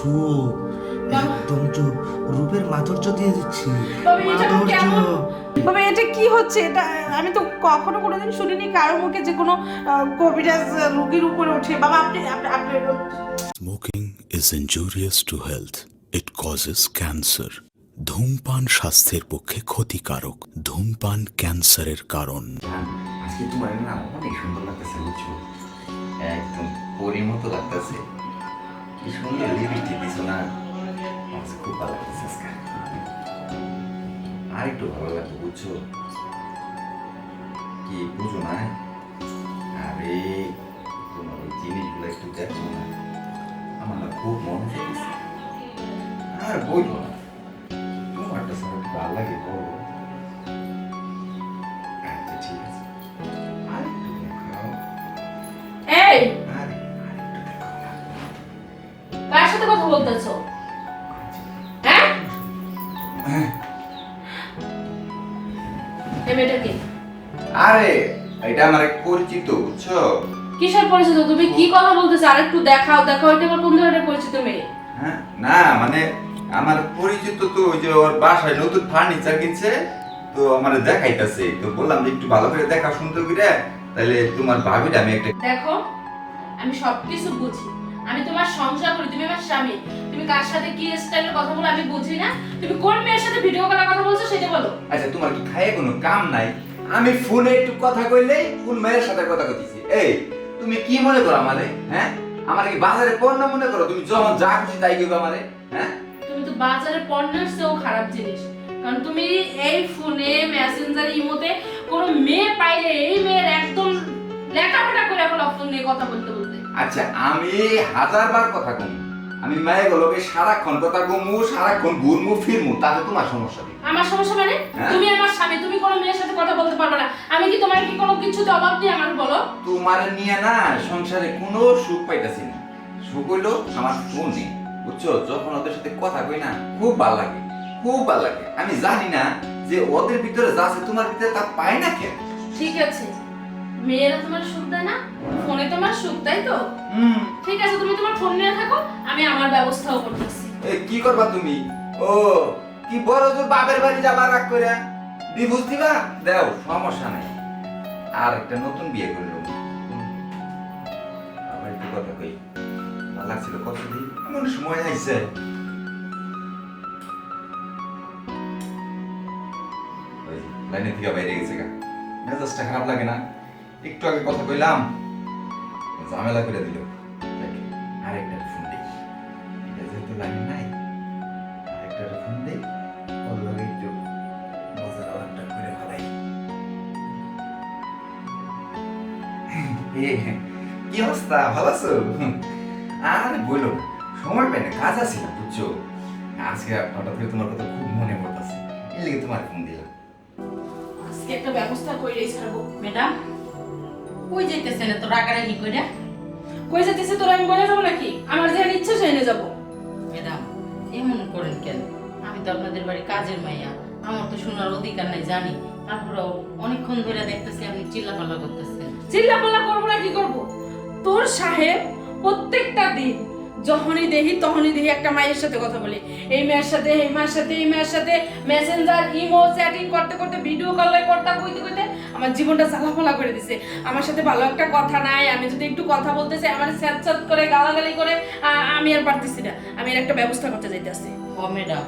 চুপ একদম চুপ রূপের মাধুর্য দিয়ে দিচ্ছি। বাবা, এটা মাধুর্য। বাবা এটা কি হচ্ছে? এটা আমি তো কখনো কোনোদিন শুনিনি কারও মুখে যে কোনো কবিরাজ রোগীর উপরে ওঠে। বাবা আপনি আপনি Smoking is injurious to health. It causes cancer. ধূমপান স্বাস্থ্যের পক্ষে ক্ষতিকারক। ধূমপান ক্যান্সারের কারণ। আজকে তোমার না অনেক সুন্দর লাগতেছে বুঝছ? একদম পরি মতো লাগতেছে। কি সুন্দর লিপস্টিক দিছো না আমার খুব ভালো লাগতেছে আজকে আর একটু ভালো লাগতো বুঝছ কি বুঝো না আরে তোমার ওই জিনিসগুলো একটু দেখো না আমার না খুব মন চাইছে আর বলব না তোমারটা স্যার ভালো লাগে বলো বলতেছো? হ্যাঁ? হ্যাঁ। এই মেয়েটা কে? আরে এটা আমার এক পরিচিত বুঝছ? কিসের পরিচিত? তুমি কি কথা বলতেছো? আর একটু দেখাও দেখাও এটা আমার কোন ধরনের পরিচিত মেয়ে? হ্যাঁ না মানে আমার পরিচিত তো ওই যে ওর বাসায় নতুন ফার্নিচার কিনছে তো আমার দেখাইতাছে। তো বললাম যে একটু ভালো করে দেখা সুন্দর করে তাহলে তোমার ভাবিটা আমি একটা দেখো আমি সবকিছু বুঝি। আমি তোমার সংসার করি তুমি আমার স্বামী। তুমি কার সাথে কি স্টাইলের কথা বলো আমি বুঝি না। তুমি কোন মেয়ের সাথে ভিডিও কলের কথা বলছো সেটা বলো। আচ্ছা তোমার কি খাইয়ে কোনো কাম নাই? আমি ফোনে একটু কথা কইলেই কোন মেয়ের সাথে কথা কইতেছি। এই তুমি কি মনে করো আমারে হ্যাঁ? আমার কি বাজারে পণ্য মনে করো? তুমি যখন যা খুশি তাই কইবে আমারে হ্যাঁ? তুমি তো বাজারে পণ্যের চেয়েও খারাপ জিনিস। কারণ তুমি এই ফোনে মেসেঞ্জার ইমোতে কোনো মেয়ে পাইলে এই মেয়ের একদম লেখাপড়া করে এখন ফোন নিয়ে কথা বলতে বলতে। আচ্ছা আমি হাজারবার কথা কমু। আমি মায়ে গুলোকে সারাক্ষণ কথা কমু সারাক্ষণ ঘুরমু ফিরমু তাতে তোমার সমস্যা নেই আমার সমস্যা মানে? হ্যাঁ? তুমি আমার স্বামী তুমি কোনো মেয়ের সাথে কথা বলতে পারবে না। আমি কি তোমার কি কোনো কিছুতে অভাব নেই আমার বলো? তোমার নিয়ে না সংসারে কোনো সুখ পাইতাছি না। সুখ হইল আমার ফোনে বুঝছ? যখন ওদের সাথে কথা কই না খুব ভালো লাগে খুব ভালো লাগে। আমি জানি না যে ওদের ভিতরে যা আছে তোমার ভিতরে তা পায় না কেন? ঠিক আছে। মেয়েরা তোমার সুখ দেয় না ফোনে তোমার সুখ তাই তো? হুম। ঠিক আছে তুমি তোমার ফোন নিয়ে থাকো আমি আমার ব্যবস্থাও করতেছি। এ কি করবা তুমি? ও কি বড় তোর বাপের বাড়ি যাবার রাগ করে? ডিভোর্স দিবা? দাও সমস্যা নাই। আর একটা নতুন বিয়ে করল আবার একটু কথা কই। ভালো লাগছিল দিই। এমন সময় আইছে। লাইনে থেকে বাইরে গেছে গা। মেজাজটা খারাপ লাগে না? একটু আগে কথা কইলাম। ঝামেলা করে দিল। আরেকটা ফোন এটা যেহেতু নাই, আরেকটা ফোন করে কি অবস্থা? ভালো আছো? আরে বলো, সময় পাই না, কাজ আছে না, বুঝছ? আজকে হঠাৎ করে তোমার কথা খুব মনে পড়তেছে। লেগে তোমার ফোন দিলাম। আজকে একটা ব্যবস্থা কইরেই ছাড়বো ম্যাডাম কই যাইতেছেন এত রাগারাগি কইরা? কই যেতেছে তোর আমি বলে যাব নাকি? আমার যেখানে সে সেখানে যাব। ম্যাডাম এমন করেন কেন? আমি তো আপনাদের বাড়ি কাজের মাইয়া। আমার তো শোনার অধিকার নাই জানি। তারপরেও অনেকক্ষণ ধরে দেখতেছি আপনি চিল্লাপাল্লা করতেছেন। চিল্লাপাল্লা করব না কি করব? তোর সাহেব প্রত্যেকটা দিন যখনই দেখি, তখনই দেখি একটা মায়ের সাথে কথা বলি। এই মেয়ের সাথে, এই মায়ের সাথে, এই মেয়ের সাথে মেসেঞ্জার ইমো চ্যাটিং করতে করতে ভিডিও কলে করতে কইতে কইতে আমার জীবনটা জ্বালাফালা করে দিছে। আমার সাথে ভালো একটা কথা নাই, আমি যদি একটু কথা বলতে চাই, আমার স্যাঁত করে গালাগালি করে আমি আর পারতেছি না। আমি এর একটা ব্যবস্থা করতে যাইতেছি। ও ম্যাডাম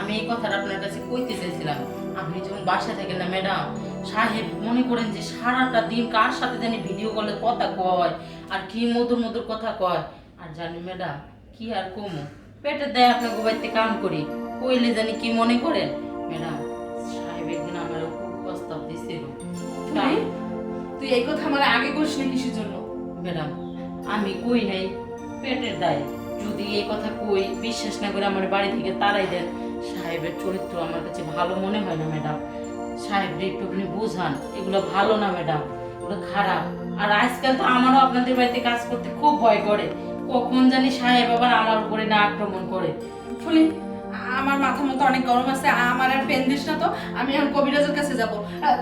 আমি এই কথাটা আপনার কাছে কইতে চাইছিলাম। আপনি যখন বাসা থাকেন না ম্যাডাম সাহেব মনে করেন যে সারাটা দিন কার সাথে জানি ভিডিও কলে কথা কয়, আর কি মধুর মধুর কথা কয়। আর জানি ম্যাডাম কি আর কমো? পেটের দেয় আপনাকে বাড়িতে কাম করি। কইলে জানি কি মনে করেন? ম্যাডাম সাহেব একদিন আমার খুব প্রস্তাব দিছিল। তুই তুই এই কথা আমার আগে করিস না কিসের জন্য? ম্যাডাম আমি কই নাই? পেটের দায়। যদি এই কথা কই বিশ্বাস না করে আমার বাড়ি থেকে তাড়াই দেন। সাহেবের চরিত্র আমার কাছে ভালো মনে হয় না ম্যাডাম। সাহেব একটু আপনি বুঝান এগুলো ভালো না ম্যাডাম? খারাপ। আর আজকাল তো আমারও আপনাদের বাড়িতে কাজ করতে খুব ভয় করে। কখন জানি সাহেব আবার আমার উপরে না আক্রমণ করে। ফুলি আমার মাথা মতো অনেক গরম আছে আমার আর পেন দিস না তো আমি এখন কবিরাজের কাছে যাব।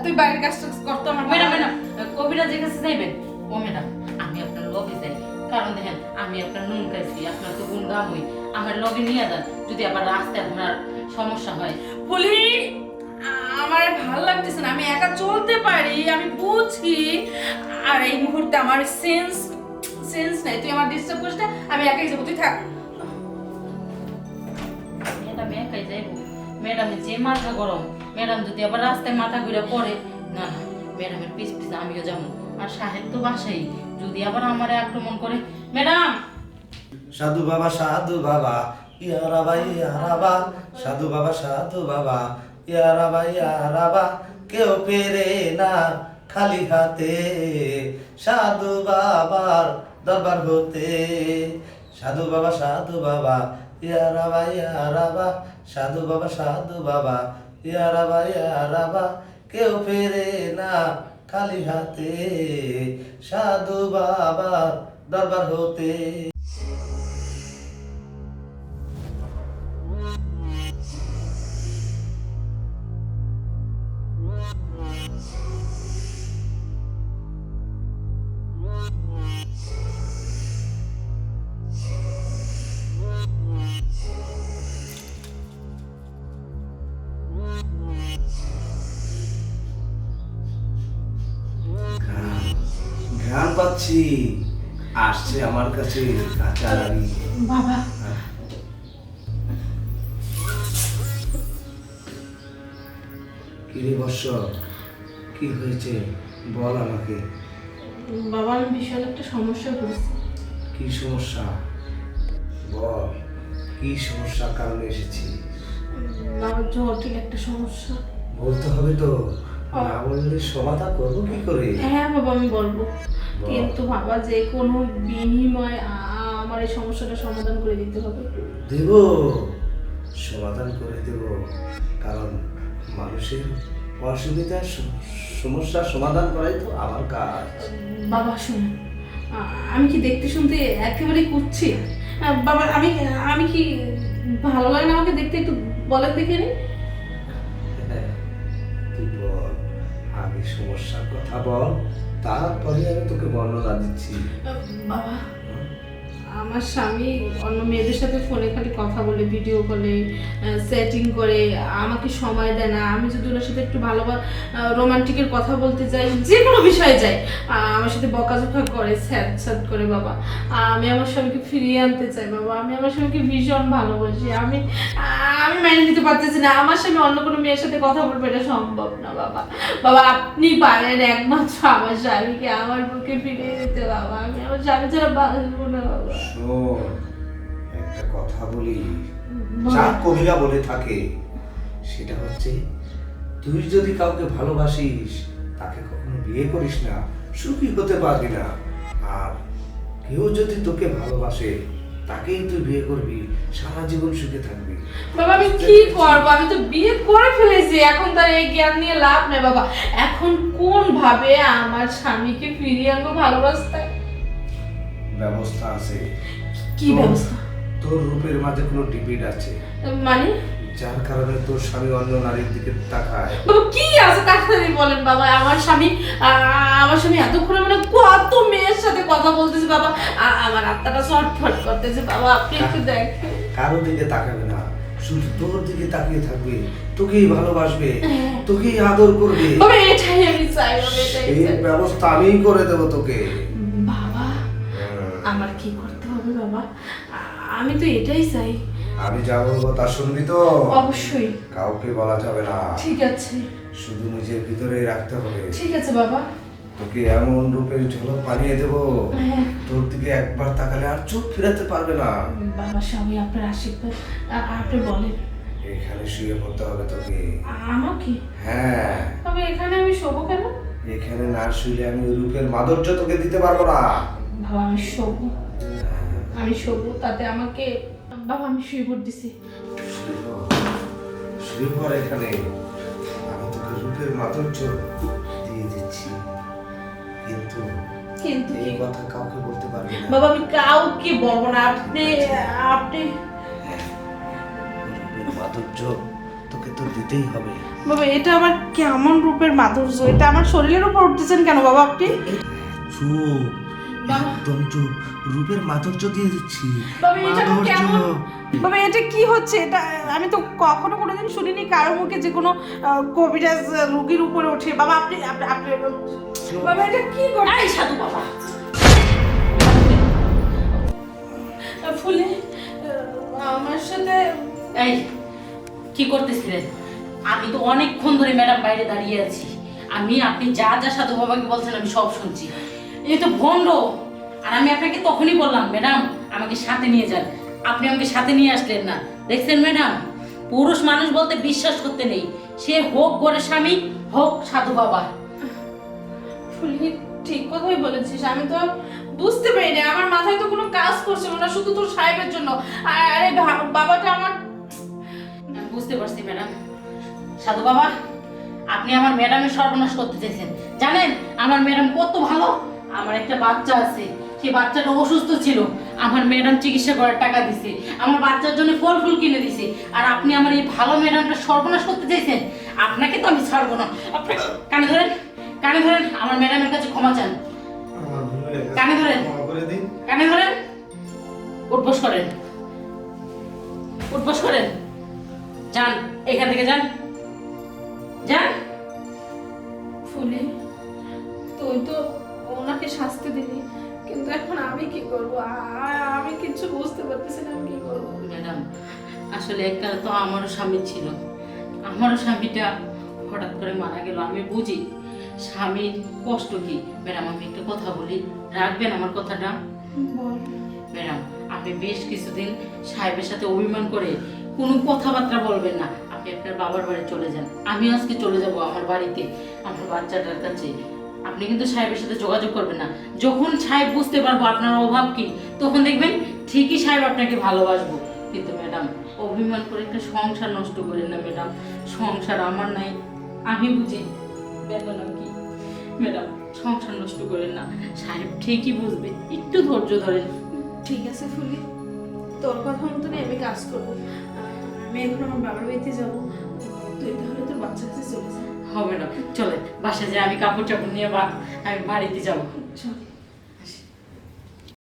তুই বাইরের কাজটা করতো আমার ম্যাডাম ম্যাডাম কবিরাজের কাছে যাইবেন? ও ম্যাডাম আমি আপনার লগে যাই। কারণ দেখেন আমি আপনার নুন খাইছি আপনার তো গুণ গামই আমার লগে নিয়ে যান যদি আবার রাস্তায় আপনার সমস্যা হয়। বলি আমার ভালো লাগতেছে না আমি একা চলতে পারি আমি বুঝি। আর এই মুহূর্তে আমার সেন্স সেন্স নাই। তুই আমার ডিস্টার্ব করিস না আমি একাই যাব তুই থাক। ম্যাডাম একাই যাইব। ম্যাডামের যে মাথা গরম ম্যাডাম যদি আবার রাস্তায় মাথা ঘুরে পড়ে না না ম্যাডামের পিছ পিছ আমিও যাব। আর সাহেব তো বাসাই যদি আবার আমারে আক্রমণ করে ম্যাডাম! সাধু বাবা সাধু বাবা ইয়ারাবা ইয়ারাবা সাধু বাবা সাধু বাবা ইয়ারাবা ইয়ারাবা কেউ পেরে না খালি হাতে। সাধু বাবার দরবার হতে। সাধু বাবা সাধু বাবা ইয়ারাবা ইয়ারাবা সাধু বাবা সাধু বাবা ইয়ারাবা ইয়ারাবা কেউ ফেরে না খালি হাতে। সাধু বাবা দরবার হতে। পাচ্ছি। আসছে আমার কাছে কাঁচা রানী বাবা। কিরে বর্ষ কি হয়েছে? বল আমাকে। বাবা আমি বিশাল একটা সমস্যা করেছি। কি সমস্যা? বল কি সমস্যার কারণে এসেছি বাবার জটিল একটা সমস্যা। বলতে হবে তো না বললে সমাধান করব কি করে? হ্যাঁ বাবা আমি বলব। কিন্তু বাবা যে কোনো বিনিময়ে আমার এই সমস্যাটা সমাধান করে দিতে হবে। দেব সমাধান করে দেব। কারণ মানুষের অসুবিধার স- সমস্যার সমাধান করাই তো আমার কাজ। বাবা শুনুন আ- আমি কি দেখতে শুনতে একেবারেই করছি বাবা আমি আমি কি ভালো লাগে না আমাকে দেখতে একটু বলেন দেখে নি। হ্যাঁ, তুই বল আগে সমস্যার কথা বল তারপরে আমি তোকে বর্ণনা দিচ্ছি। বাবা, আমার স্বামী অন্য মেয়েদের সাথে ফোনে খালি কথা বলে ভিডিও কলে সেটিং করে, আমাকে সময় দেয় না। আমি যদি ওনার সাথে একটু ভালো রোমান্টিকের কথা বলতে যাই, যে কোনো বিষয়ে যাই আমার সাথে বকাঝকা করে স্যাট স্যাট করে বাবা। আমি আমার স্বামীকে ফিরিয়ে আনতে চাই বাবা। আমি আমার স্বামীকে ভীষণ ভালোবাসি। আমি মেনে নিতে পারতেছি না। আমার স্বামী অন্য কোনো মেয়ের সাথে কথা বলবে এটা সম্ভব না বাবা। বাবা আপনি পারেন একমাত্র আমার স্বামীকে আমার বুকে ফিরিয়ে দিতে বাবা। আমি আমার স্বামী ছাড়া বাঁচবো না বাবা। শোন একটা কথা বলি। যা কবিরা বলে থাকে সেটা হচ্ছে তুই যদি কাউকে ভালোবাসিস তাকে কখনো বিয়ে করিস না সুখী হতে পারবি না। আর কেউ যদি তোকে ভালোবাসে তাকেই তুই বিয়ে করবি সারা জীবন সুখে থাকবি। বাবা আমি কি করব? আমি তো বিয়ে করে ফেলেছি এখন তার এই জ্ঞান নিয়ে লাভ নেই বাবা। এখন কোন ভাবে আমার স্বামীকে ফিরিয়ে আনব ভালোবাসতে? ব্যবস্থা আছে। কি ব্যবস্থা? তোর রূপের মাঝে কোনো টিপিট আছে? মানে? যার কারণে তোর স্বামী অন্য নারীর দিকে তাকায়। বাবা কি আছে তাড়াতাড়ি বলেন বাবা আমার স্বামী আমার স্বামী এতক্ষণে মানে কত মেয়ের সাথে কথা বলতেছে বাবা আমার আত্মাটা ছটফট করতেছে বাবা আপনি একটু দেখেন। কারও দিকে তাকাবে না শুধু তোর দিকে তাকিয়ে থাকবে তোকেই ভালোবাসবে তোকেই আদর করবে। বাবা এটাই আমি চাই বাবা এটাই এই ব্যবস্থা আমিই করে দেবো তোকে। বাবা আমার কি করতে হবে বাবা? আমি তো এটাই চাই। আমি যা বলব তা শুনবি তো? অবশ্যই। কাউকে বলা যাবে না। ঠিক আছে। শুধু নিজের ভিতরেই রাখতে হবে। ঠিক আছে বাবা। তোকে এমন রূপের ঝলক দেবো। হ্যাঁ। তোর দিকে একবার তাকালে আর চোখ ফিরাতে পারবে না। বাবা সবই আপনার আশীর্বাদ। আপনি বলেন। এখানে শুয়ে পড়তে হবে তোকে। আমাকে? হ্যাঁ। তবে এখানে আমি শোবো কেন? এখানে না শুলে আমি রূপের মাধুর্য তোকে দিতে পারব না। বাবা আমি শোবো। আমি শোবো তাতে আমাকে বাবা আমি শুয়ে পড়তেছি। শুয়ে পড়। শুয়ে পড় এখানে আমি তোকে রূপের মাধুর্য দিয়ে দিচ্ছি। কিন্তু কিন্তু এই কথা কাউকে বলতে পারবি না। বাবা আমি কাউকে বলব না। আপনি আপনি মাধুর্য তোকে তো দিতেই হবে। বাবা এটা আমার কেমন রূপের মাধুর্য? এটা আমার শরীরের উপর উঠতেছেন কেন বাবা আপনি? চুপ। একদম চুপ রূপের মাধুর্য দিয়ে দিচ্ছি বাবা এটা আমার মাধুর্য। কেমন? বাবা এটা কি হচ্ছে? এটা আমি তো কখনো কোনোদিন শুনিনি কারও মুখে যে কোনো কবিরাজ রুগীর উপরে ওঠে। বাবা আপনি আপনি বাবা এটা কি করে সাধু বাবা। ফুলে আমার সাথে এই কি করতেছিলেন আমি তো অনেকক্ষণ ধরে ম্যাডাম বাইরে দাঁড়িয়ে আছি। আমি আপনি যা যা সাধু বাবাকে বলছেন আমি সব শুনছি। এই তো ভণ্ড। আর আমি আপনাকে তখনই বললাম ম্যাডাম আমাকে সাথে নিয়ে যান। আপনি আমাকে সাথে নিয়ে আসলেন না। দেখছেন ম্যাডাম? পুরুষ মানুষ বলতে বিশ্বাস করতে নেই। সে হোক গড়ের স্বামী হোক সাধু বাবা। ফুলি ঠিক কথাই বলেছিস। আমি তো বুঝতে পারিনি আমার মাথায় তো কোনো কাজ করছে না শুধু তোর সাহেবের জন্য। আরে বাবাটা আমার বুঝতে পারছি ম্যাডাম। সাধু বাবা আপনি আমার ম্যাডামের সর্বনাশ করতে চাইছেন। জানেন আমার ম্যাডাম কত ভালো? আমার একটা বাচ্চা আছে সেই বাচ্চাটা অসুস্থ ছিল। আমার ম্যাডাম চিকিৎসা করার টাকা দিছে। আমার বাচ্চার জন্য ফল ফুল কিনে দিছে। আর আপনি আমার এই ভালো ম্যাডামটা সর্বনাশ করতে চাইছেন? আপনাকে তো আমি ছাড়বো না। কানে ধরেন কানে ধরেন, আমার ম্যাডামের কাছে ক্ষমা চান। কানে ধরেন। কানে ধরেন। উঠবস করেন। উঠবস করেন। যান, এখান থেকে যান। যান। ফুলি, তুই তো শাস্তি দিলি। কিন্তু এখন আমি কি করব? আমি কিছু বুঝতে পারতেছি না আমি কি করব? ম্যাডাম আসলে এককালে তো আমারও স্বামী ছিল। আমারও স্বামীটা হঠাৎ করে মারা গেল আমি বুঝি। স্বামীর কষ্ট কি? ম্যাডাম আমি একটা কথা বলি। রাখবেন আমার কথাটা? ম্যাডাম আপনি বেশ কিছুদিন সাহেবের সাথে অভিমান করে কোনো কথাবার্তা বলবেন না। আপনি আপনার বাবার বাড়ি চলে যান। আমি আজকে চলে যাব আমার বাড়িতে আমার বাচ্চাটার কাছে। আপনি কিন্তু সাহেবের সাথে যোগাযোগ করবেন না। যখন সাহেব বুঝতে পারব আপনার অভাব কি, তখন দেখবেন ঠিকই সাহেব আপনাকে ভালোবাসবো। কিন্তু ম্যাডাম, অভিমান করে একটা সংসার নষ্ট করেন না ম্যাডাম। সংসার আমার নাই, আমি বুঝি। বেদনা কি? ম্যাডাম, সংসার নষ্ট করেন না। সাহেব ঠিকই বুঝবে, একটু ধৈর্য ধরেন। ঠিক আছে ফুলি, তোর কথা মতনই আমি কাজ করব। আমি এখন আমার বাবার বাড়িতে যাব। তুই তাহলে তোর বাচ্চা কাছে চলে যা। হবে না। চলে বাসায় যে আমি কাপড় চাপড় নিয়ে আমি বাড়িতে যাব। চল।